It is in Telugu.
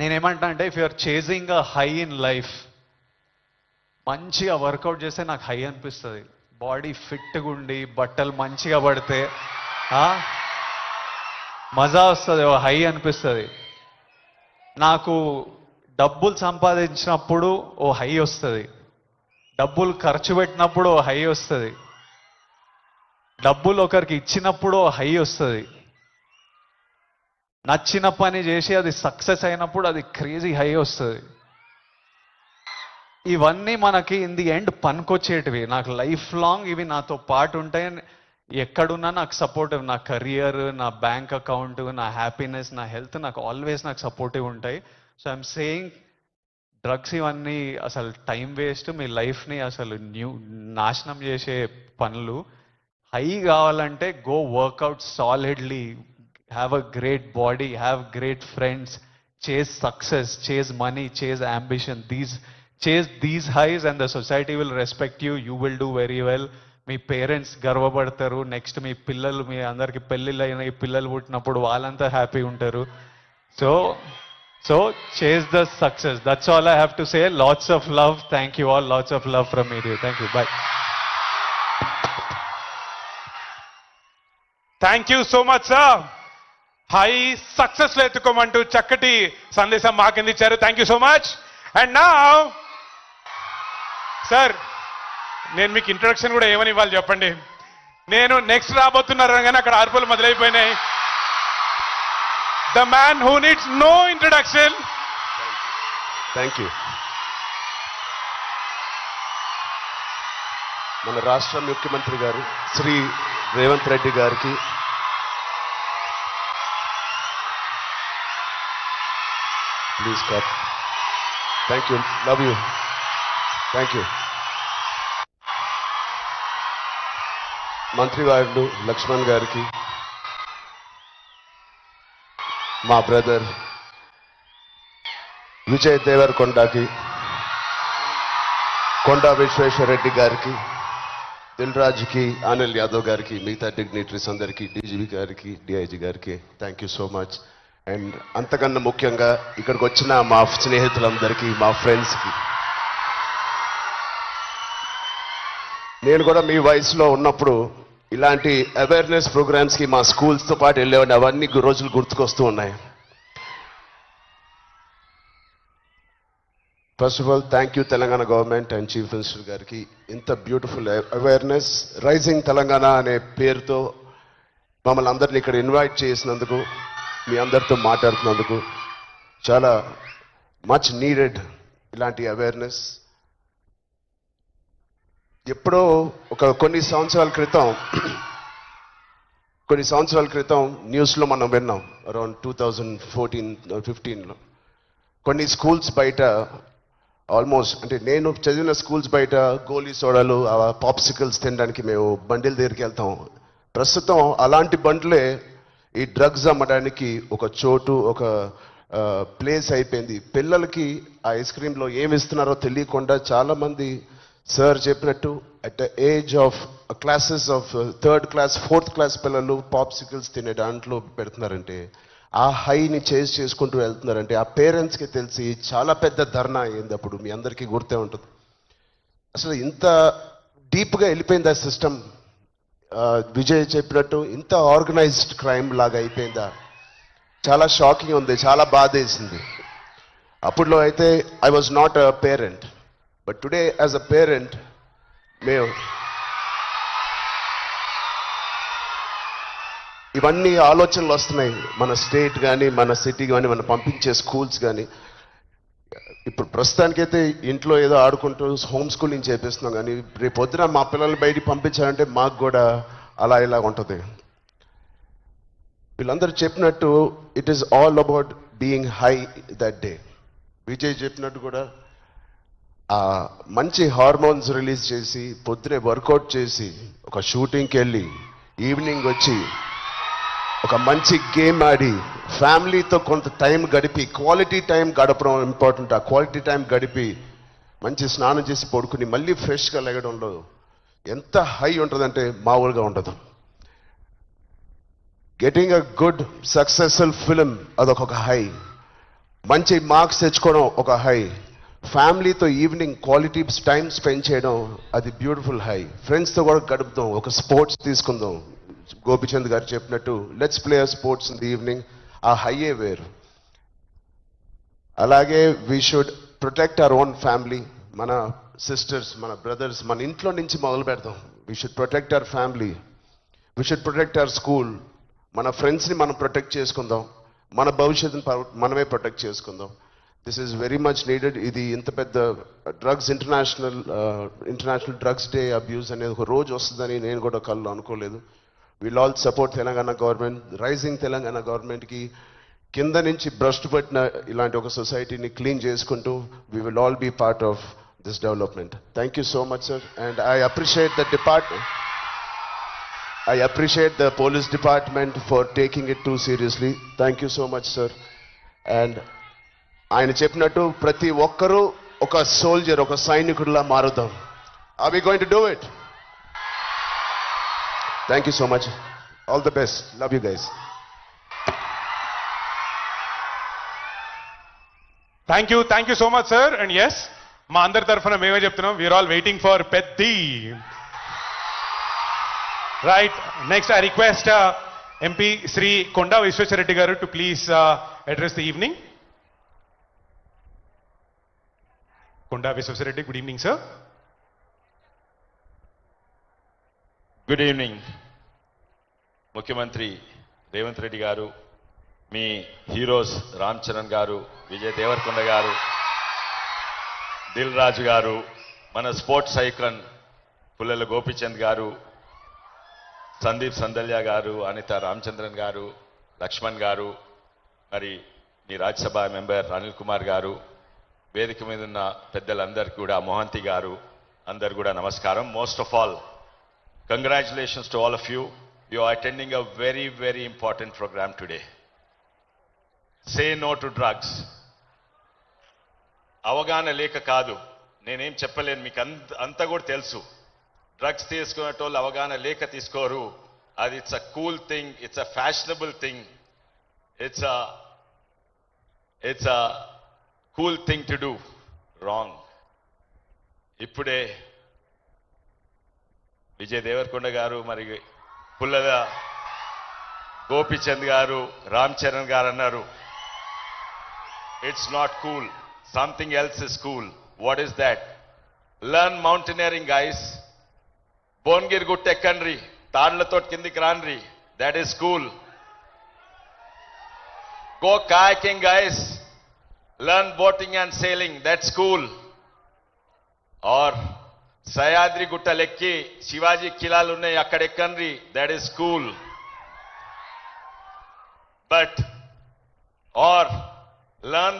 నేనేమంటా అంటే if you're chasing a high in life మంచిగా వర్కౌట్ చేస్తే నాకు హై అనిపిస్తుంది. బాడీ ఫిట్గా ఉండి బట్టలు మంచిగా పడితే మజా వస్తుంది ఓ హై అనిపిస్తుంది. నాకు డబ్బులు సంపాదించినప్పుడు ఓ హై వస్తుంది. డబ్బులు ఖర్చు పెట్టినప్పుడు ఓ హై వస్తుంది. డబ్బులు ఒకరికి ఇచ్చినప్పుడు ఓ హై వస్తుంది. నచ్చిన పని చేసి అది సక్సెస్ అయినప్పుడు అది క్రేజీ హై వస్తుంది. ఇవన్నీ మనకి ఇన్ ది ఎండ్ పనికొచ్చేటివి. నాకు లైఫ్ లాంగ్ ఇవి నాతో పాటు ఉంటాయి ఎక్కడున్నా నాకు సపోర్టివ్ నా కెరియర్ నా బ్యాంక్ అకౌంట్ నా హ్యాపీనెస్ నా హెల్త్ నాకు ఆల్వేస్ నాకు సపోర్టివ్ ఉంటాయి. సో ఐఎమ్ సేయింగ్ డ్రగ్స్ ఇవన్నీ అసలు టైం వేస్ట్. మీ లైఫ్ని అసలు న్యూ నాశనం చేసే పనులు. హై కావాలంటే go workout solidly have a great body have great friends chase success chase money chase ambition these chase these highs and the society will respect you you will do very well me parents గర్వపడతారు. నెక్స్ట్ మీ పిల్లలు మీ అందరికి పెళ్ళిళ్ళు అయిన ఈ పిల్లలు పుట్టినప్పుడు వాళ్ళంతా హ్యాపీ ఉంటారు. So so chase the success that's all I have to say lots of love thank you all lots of love from media thank you bye thank you so much sir high సక్సెస్లో ఎత్తుకోమంటూ చక్కటి సందేశం మాకిందిచ్చారు. Thank you so much and నా సార్ నేను మీకు ఇంట్రొడక్షన్ కూడా ఏమని ఇవ్వాలి చెప్పండి. నేను నెక్స్ట్ రాబోతున్నారు కానీ అక్కడ అరుపులు మొదలైపోయినాయి. The man who needs no introduction thank you మన రాష్ట్ర ముఖ్యమంత్రి గారు శ్రీ రేవంత్ రెడ్డి గారికి please clap thank you love you thank you మంత్రి మంత్రివారులు లక్ష్మణ్ గారికి మా బ్రదర్ విజయ్ దేవరకొండకి కొండా విశ్వేశ్వరరెడ్డి గారికి దిల్ రాజుకి ఆనిల్ యాదవ్ గారికి మిగతా డిగ్నిటరీస్ అందరికీ డీజీపీ గారికి డిఐజీ గారికి thank you so much and అంతకన్నా ముఖ్యంగా ఇక్కడికి వచ్చిన మా స్నేహితులందరికీ మా ఫ్రెండ్స్కి. నేను కూడా మీ వయసులో ఉన్నప్పుడు ఇలాంటి అవేర్నెస్ ప్రోగ్రామ్స్కి మా స్కూల్స్తో పాటు వెళ్ళేవాడిని. అవన్నీ రోజులు గుర్తుకొస్తూ ఉన్నాయి. First of all thank you Telangana government and chief minister గారికి ఇంత బ్యూటిఫుల్ అవేర్నెస్ రైజింగ్ తెలంగాణ అనే పేరుతో మమ్మల్ని అందరిని ఇక్కడ ఇన్వైట్ చేసినందుకు మీ అందరితో మాట్లాడుతున్నందుకు చాలా మచ్ నీడెడ్ ఇలాంటి అవేర్నెస్ ఎప్పుడో ఒక కొన్ని సంవత్సరాల క్రితం కొన్ని సంవత్సరాల క్రితం న్యూస్లో మనం విన్నాం అరౌండ్ టూ థౌజండ్ ఫోర్టీన్ ఫిఫ్టీన్లో కొన్ని స్కూల్స్ బయట ఆల్మోస్ట్ అంటే నేను చదివిన స్కూల్స్ బయట గోలీ సోడాలు పాప్సికల్స్ తినడానికి మేము బండిల దగ్గరికి వెళ్తాం. ప్రస్తుతం అలాంటి బండ్లే ఈ డ్రగ్స్ అమ్మడానికి ఒక చోటు ఒక ప్లేస్ అయిపోయింది. పిల్లలకి ఆ ఐస్ క్రీమ్లో ఏమి ఇస్తున్నారో తెలియకుండా చాలామంది సార్ చెప్పినట్టు at age of classes of third class fourth class పిల్లలు పాప్సికల్స్ తినే దాంట్లో పెడుతున్నారంటే ఆ హైని చేజ్ చేసుకుంటూ వెళ్తున్నారంటే ఆ పేరెంట్స్కి తెలిసి చాలా పెద్ద ధర్నా అయింది అప్పుడు. మీ అందరికీ గుర్తే ఉంటుంది. అసలు ఇంత డీప్గా వెళ్ళిపోయింది ఆ సిస్టమ్ విజయ్ చెప్పినట్టు ఇంత ఆర్గనైజ్డ్ క్రైమ్ లాగా అయిపోయిందా? చాలా షాకింగ్ ఉంది చాలా బాధ వేసింది. అప్పట్లో అయితే I was not a parent but today as a parent మేము ఇవన్నీ ఆలోచనలు వస్తున్నాయి. మన స్టేట్ కానీ మన సిటీ కానీ మనం పంపించే స్కూల్స్ కానీ ఇప్పుడు ప్రస్తుతానికైతే ఇంట్లో ఏదో ఆడుకుంటూ హోమ్ స్కూలింగ్ చేపిస్తున్నాం కానీ రేపు పొద్దున మా పిల్లల్ని బయటికి పంపించాలంటే మాకు కూడా అలా ఇలా ఉంటుంది. వీళ్ళందరూ చెప్పినట్టు it is all about being high that day Vijay చెప్పినట్టు కూడా ఆ మంచి హార్మోన్స్ రిలీజ్ చేసి పొద్దునే వర్కౌట్ చేసి ఒక షూటింగ్కి వెళ్ళి ఈవినింగ్ వచ్చి ఒక మంచి గేమ్ ఆడి ఫ్యామిలీతో కొంత టైం గడిపి క్వాలిటీ టైం గడపడం ఇంపార్టెంట్. ఆ క్వాలిటీ టైం గడిపి మంచి స్నానం చేసి పడుకుని మళ్ళీ ఫ్రెష్గా లెగడంలో ఎంత హై ఉంటుందంటే మామూలుగా ఉండదు. Getting a good successful film అదొక హై. మంచి మార్క్స్ తెచ్చుకోవడం ఒక హై. ఫ్యామిలీతో ఈవినింగ్ క్వాలిటీ టైం స్పెండ్ చేయడం అది బ్యూటిఫుల్ హై. ఫ్రెండ్స్తో కూడా గడుపుదాం ఒక స్పోర్ట్స్ తీసుకుందాం. గోపిచంద్ గారు చెప్పినట్టు let's play sports in the evening ఆ హైయే వేరు. అలాగే we should protect our own family మన సిస్టర్స్ మన బ్రదర్స్ మన ఇంట్లో నుంచి మొదలు పెడదాం we should protect our family we should protect our school మన ఫ్రెండ్స్ని మనం ప్రొటెక్ట్ చేసుకుందాం. మన భవిష్యత్తుని మనమే ప్రొటెక్ట్ చేసుకుందాం. This is very much needed ఇది ఇంత పెద్ద drugs international international drugs day abuse అనేది ఒక రోజు వస్తుందని నేను కూడా కళ్ళు అనుకోలేదు. Will all support Telangana government rising Telangana గవర్నమెంట్కి కింద నుంచి భ్రష్టు పట్టిన ఇలాంటి ఒక సొసైటీని క్లీన్ చేసుకుంటూ we will all be part of this development thank you so much sir and I appreciate the department I appreciate the police department for taking it too seriously thank you so much sir and ఆయన చెప్పినట్టు ప్రతి ఒక్కరూ ఒక సోల్జర్ ఒక సైనికుడిలా మారుదాం. Are we going to do it thank you so much all the best love you guys thank you thank you so much sir and yes మా అందరి తరఫున మేమే చెప్తున్నాం. We are all waiting for Peddi right next I request MP Shri Konda Vishweshwar Reddy గారు to please address the evening Konda Vishweshwar Reddy good evening sir good evening ముఖ్యమంత్రి రేవంత్ రెడ్డి గారు మీ హీరోస్ రామ్ చరణ్ గారు విజయ్ దేవరకొండ గారు దిల్ రాజు గారు మన స్పోర్ట్స్ ఐకన్ పుల్లెల గోపిచంద్ గారు సందీప్ సందల్య గారు అనిత రామచంద్రన్ గారు లక్ష్మణ్ గారు మరి మీ రాజ్యసభ మెంబర్ అనిల్ కుమార్ గారు వేదిక మీద ఉన్న పెద్దలందరికీ కూడా మోహంతి గారు అందరు కూడా నమస్కారం. Most of all Congratulations to all of you. You are attending a very, very important program today. Say no to drugs అవగాహన లేక కాదు. నేనేం చెప్పలేను. మీకు అంత అంతా కూడా తెలుసు. డ్రగ్స్ తీసుకునేటోళ్ళు అవగాహన లేక తీసుకోరు. అది it's a cool thing it's a fashionable thing it's a it's a cool thing to do wrong ఇప్పుడే విజయ్ దేవరకొండ గారు మరి పుల్లల గోపిచంద్ గారు రామ్ చరణ్ గారు అన్నారు it's not cool something else is cool what is that learn mountaineering guys Bhuvanagiri గుట్ట ఎక్కండ్రి. తాళ్ళతో కిందికి రాన్రి that is cool go kayaking guys learn boating and sailing that's cool or Sahyadri గుట్టలెక్కి Shivaji కిలాలు ఉన్నాయి అక్కడ ఎక్కండ్రి that is cool but or learn